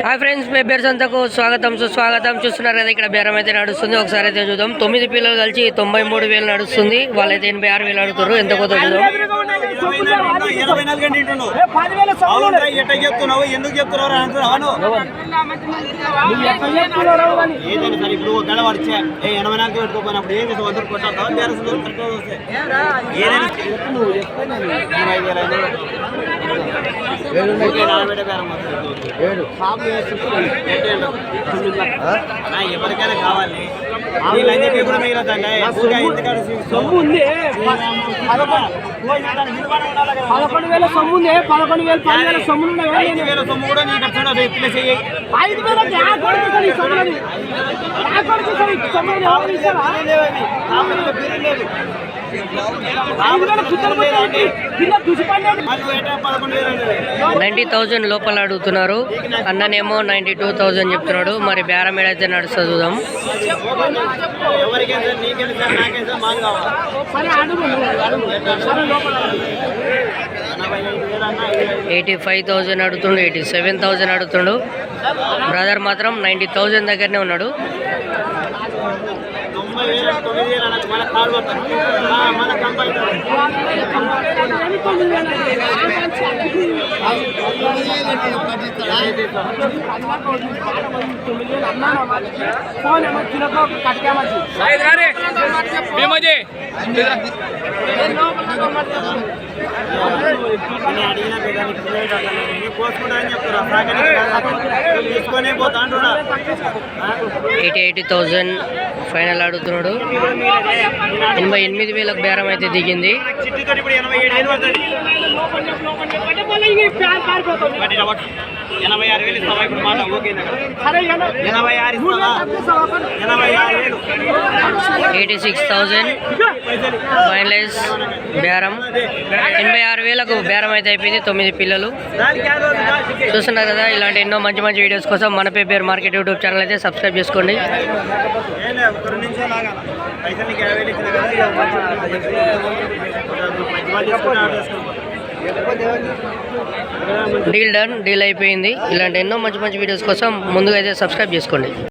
Hi friends మీ bears అంతకు స్వాగతం. సుస్వాగతం. చూస్తున్నారు కదా ఇక్కడ బేరం అయితే నడుస్తుంది. ఒకసారి అయితే చూద్దాం. తొమ్మిది పిల్లలు కలిసి తొంభై మూడు వేలు నడుస్తుంది. వాళ్ళైతే ఎనభై ఆరు వేలు అడుగుతారు ఎంత కొత్త చూద్దాం చెప్తున్నావు ఎందుకు చెప్తున్నావు ఎనభై నాలుగు పెట్టుకోపోయినప్పుడు ఏం చేస్తావు? అందరు కొట్టాలి బేరసు ఏదైనా ఇరవై ఐదు వేల ఐదు ఊరికే నానబెట్టే బేరం మాత్రం. షాపు వేసి పెట్టేయండి. నా ఎవరికైనా కావాలి వీళ్ళు అన్ని కూడా మిగిలిందండి ఊరికే ఇంటికాడ సొమ్ము ఉంది పదకొండు వేల సొమ్ము ఉంది. పదకొండు వేలు పది వేల సొమ్ములు ఉన్నాయి ఐదు వేల సొమ్ము కూడా నీకు ఐదు వేల పిల్లలు పుట్టారు. కింద దుసిపడ్డాడు నైంటీ థౌజండ్ లోపల అడుగుతున్నారు. అన్ననేమో నైంటీ టూ థౌజండ్ చెప్తున్నాడు. మరి బేరం ఏడైతే నడుస్తుంది చూద్దాం. ఎయిటీ ఫైవ్ థౌజండ్ అడుగుతుండు ఎయిటీ సెవెన్ థౌజండ్ అడుగుతుండు. బ్రదర్ మాత్రం నైంటీ థౌజండ్ దగ్గరనే ఉన్నాడు. తొంభై వేలు తొమ్మిది వేలు అన్నది మన కాలు పడతారు ఆ, మన కంపల్సరీ ఫోన్ ఏమో కిలోకో కట్టామచ్చి నేను అడిగిన దానికి పిల్లలు అడగలేదు. నేను కోసుకుంటా అని చెప్తున్నా. ఫ్రాక్ తీసుకొనే పోతా అంటున్నా. ఎయిటీ ఎయిటీ థౌజండ్ ఫైనల్ అడుగుతున్నాడు ఎనభై ఎనిమిది వేలకు బేరం అయితే దిగింది. ఎనభై ఆరు వేలు ఇస్తావా? ఇప్పుడు మాట ఓకే ఎనభై ఆరు ఇస్తావా? ఎనభై ఆరు వేలు. ఎయిటీ సిక్స్ థౌజండ్ మైలేజ్ బేరం. ఎనభై ఆరు వేలకు బేరం అయితే అయిపోయింది తొమ్మిది పిల్లలు. చూస్తున్నారు కదా ఇలాంటి ఎన్నో మంచి మంచి వీడియోస్ కోసం మన పేపర్ మార్కెట్ యూట్యూబ్ ఛానల్ అయితే సబ్స్క్రైబ్ చేసుకోండి. డీల్ డన్ డీల్ అయిపోయింది. ఇలాంటి ఎన్నో మంచి మంచి వీడియోస్ కోసం ముందుగా అయితే సబ్స్క్రైబ్ చేసుకోండి.